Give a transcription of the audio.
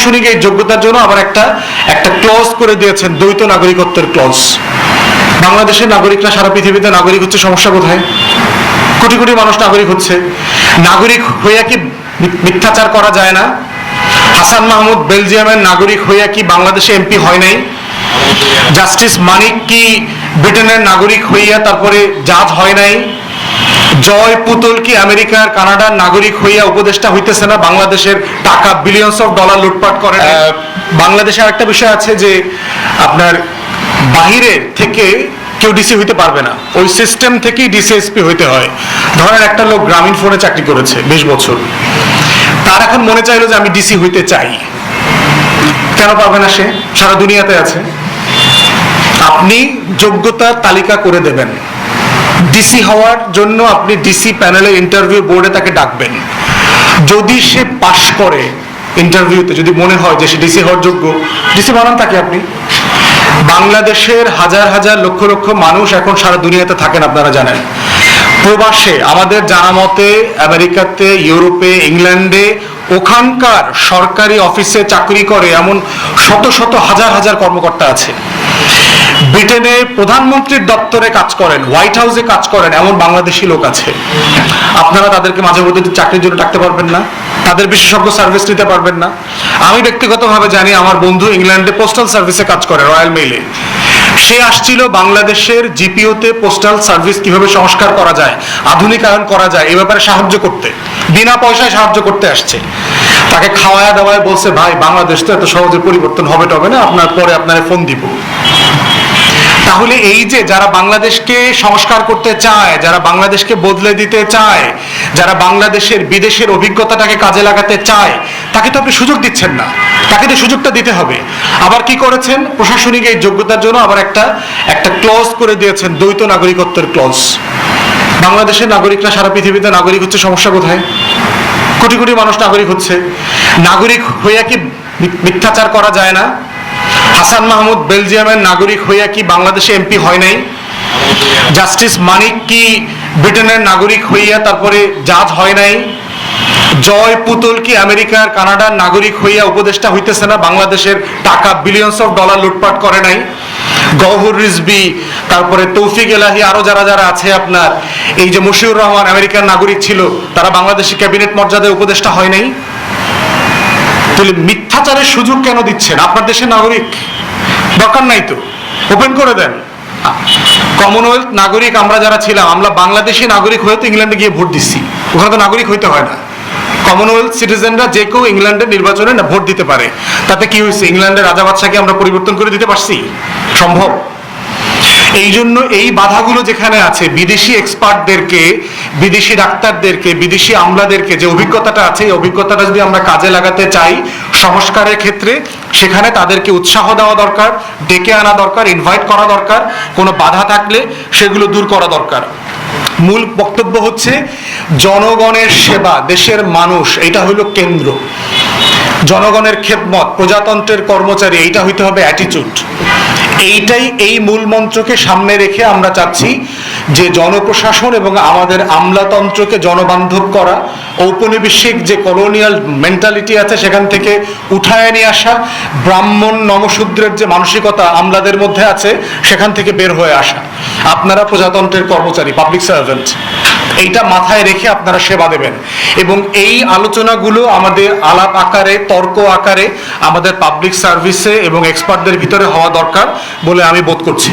প্রশাসনিক এই যোগ্যতার জন্য আবার একটা একটা ক্লজ করে দিয়েছেন, দ্বৈত নাগরিকত্বের ক্লজ বাংলাদেশের নাগরিকরা সারা পৃথিবীতে নাগরিক হচ্ছে, সমস্যা কোথায়? কোটি কোটি মানুষ নাগরিক হচ্ছে। নাগরিক হইয়া কি মিথ্যাচার করা যায় না? হাসান মাহমুদ বেলজিয়ামের নাগরিক হইয়া কি বাংলাদেশে এমপি হয় নাই? জাস্টিস মানিক কি ব্রিটেনের নাগরিক হইয়া তারপরে জাজ হয় নাই? জয় পুতুল কি আমেরিকার কানাডার নাগরিক হইয়া উপদেষ্টা হইতেছে না? বাংলাদেশের টাকা বিলিয়নস অফ ডলার লুটপাট করে বাংলাদেশে আরেকটা বিষয় আছে যে আপনার বাহিরের থেকে কেউ ডিসি হইতে পারবে না। ওই সিস্টেম থেকেই ডিসিএসপি হইতে হয়। ধরেন একটা লোক গ্রামীণ ফোনে চাকরি করেছে বিশ বছর। তার এখন মনে চাইলো যে আমি ডিসি হইতে চাই। কেন পারবে না সে? সারা দুনিয়াতে আছে। আপনি যোগ্যতার তালিকা করে দেবেন। ডিসি হওয়ার জন্য আপনি ডিসি প্যানেলে ইন্টারভিউ বোর্ডে তাকে ডাকবেন। যদি সে পাশ করে ইন্টারভিউতে যদি মনে হয় যে সে ডিসি হওয়ার যোগ্য ডিসি বানান তাকে আপনি। বাংলাদেশের হাজার হাজার লক্ষ লক্ষ মানুষ এখন সারা দুনিয়াতে থাকেন, আপনারা জানেন। প্রবাসে, আমাদের জানা মতে আমেরিকাতে, ইউরোপে, ইংল্যান্ডে ওখানকার সরকারি অফিসে চাকরি করে এমন শত শত হাজার হাজার কর্মকর্তা আছে। ব্রিটেনে প্রধানমন্ত্রীর দপ্তরে কাজ করেন, হোয়াইট হাউসে কাজ করেন এমন বাংলাদেশি লোক আছে। আপনারা তাদেরকে মাঝে মধ্যে চাকরির জন্য ডাকতে পারবেন না, তাদের বিশেষজ্ঞ সার্ভিস নিতে পারবেন না। আমি ব্যক্তিগতভাবে জানি আমার বন্ধু ইংল্যান্ডে পোস্টাল সার্ভিসে কাজ করে রয়্যাল মেইলে সে আসছিল বাংলাদেশের জিপিওতে পোস্টাল সার্ভিস কীভাবে সংস্কার করা যায়, আধুনিকায়ন করা যায়, এ ব্যাপারে সাহায্য করতে। বিনা পয়সায় সাহায্য করতে আসছে। তাকে খাওয়ায় দাওয়ায় বলছে, ভাই, বাংলাদেশ তো এত সহজে পরিবর্তন হবে টবে না, আপনার পরে আপনার ফোন দিব। তাহলে এই যে যারা বাংলাদেশকে সংস্কার করতে চায়, যারা বাংলাদেশকে বদলে দিতে চায়, যারা বাংলাদেশের বিদেশের অভিজ্ঞতাটাকে কাজে লাগাতে চায়, তাকে তো আপনি সুযোগ দিচ্ছেন না। তাকে তো সুযোগটা দিতে হবে। আবার কি করেছেন? প্রশাসনিক এই যোগ্যতার জন্য আবার একটা একটা ক্লজ করে দিয়েছেন, দ্বৈত নাগরিকত্বের ক্লজ বাংলাদেশের নাগরিকরা সারা পৃথিবীতে নাগরিক হচ্ছে, সমস্যা কোথায়? কোটি কোটি মানুষ নাগরিক হচ্ছে। নাগরিক হইয়া কি মিথ্যাচার করা যায় না? হাসান মাহমুদ বেলজিয়ামের নাগরিক হইয়া কি বাংলাদেশে এমপি হয় নাই? জাস্টিস মানিক কি ব্রিটেনের নাগরিক হইয়া তারপরে জাজ হয় নাই? জয় পুতুল কি আমেরিকার, কানাডার নাগরিক হইয়া উপদেষ্টা হইতেছে না? বাংলাদেশের টাকা বিলিয়নস অফ ডলার লুটপাট করে নাই? গহর রিজবি, তারপরে তৌফিক এলাহি, আরও যারা যারা আছে আপনার, এই যে মশিউর রহমান আমেরিকার নাগরিক ছিল, তারা বাংলাদেশে ক্যাবিনেট মর্যাদায় উপদেষ্টা হয় নাই? তাহলে মিথ্যাচারের সুযোগ কেন দিচ্ছেন? আপনার দেশের নাগরিক দরকার নাই তো। ওপেন করে দেন। কমনওয়েলথ নাগরিক আমরা যারা ছিলাম, আমরা বাংলাদেশি নাগরিক হয়ে তো ইংল্যান্ডে গিয়ে ভোট দিচ্ছি। ওখানে তো নাগরিক হইতে হয় না। কমনওয়েলথ সিটিজেনরা যে কেউ ইংল্যান্ডের নির্বাচনে ভোট দিতে পারে। তাতে কি হয়েছে? ইংল্যান্ডের রাজা বাদশাকে আমরা পরিবর্তন করে দিতে পারছি? সম্ভব? এই জন্য এই বাধাগুলো যেখানে আছে, বিদেশি এক্সপার্টদেরকে বিদেশি ডাক্তারদেরকে, বিদেশি আমলাদেরকে যে অভিজ্ঞতাটা আছে, এই অভিজ্ঞতাটা যদি আমরা কাজে লাগাতে চাই সংস্কারের ক্ষেত্রে, সেখানে তাদেরকে উৎসাহ দেওয়া দরকার, ডেকে আনা দরকার ইনভাইট করা দরকার, কোনো বাধা থাকলে সেগুলো দূর করা দরকার। মূল বক্তব্য হচ্ছে জনগণের সেবা, দেশের মানুষ এটা হলো কেন্দ্র। জনগণের খেদমত, প্রজাতন্ত্রের কর্মচারী, এইটা হইতে হবে অ্যাটিচিউড এইটাই এই মূল মন্ত্রকে সামনে রেখে আমরা চাচ্ছি যে জনপ্রশাসন এবং আমাদের আমলাতন্ত্রকে জনবান্ধব করা, ঔপনিবেশিক যে কলোনিয়াল মেন্টালিটি আছে সেখান থেকে উঠায় নিয়ে আসা, ব্রাহ্মণ নমশূদ্রের যে মানসিকতা আমলাদের মধ্যে আছে সেখান থেকে বের হয়ে আসা। আপনারা প্রজাতন্ত্রের কর্মচারী পাবলিক সার্ভেন্ট এইটা মাথায় রেখে আপনারা সেবা দেবেন। এবং এই আলোচনাগুলো আমাদের আলাপ আকারে, তর্ক আকারে আমাদের পাবলিক সার্ভিসে এবং এক্সপার্টদের ভিতরে হওয়া দরকার বলে আমি বোধ করছি।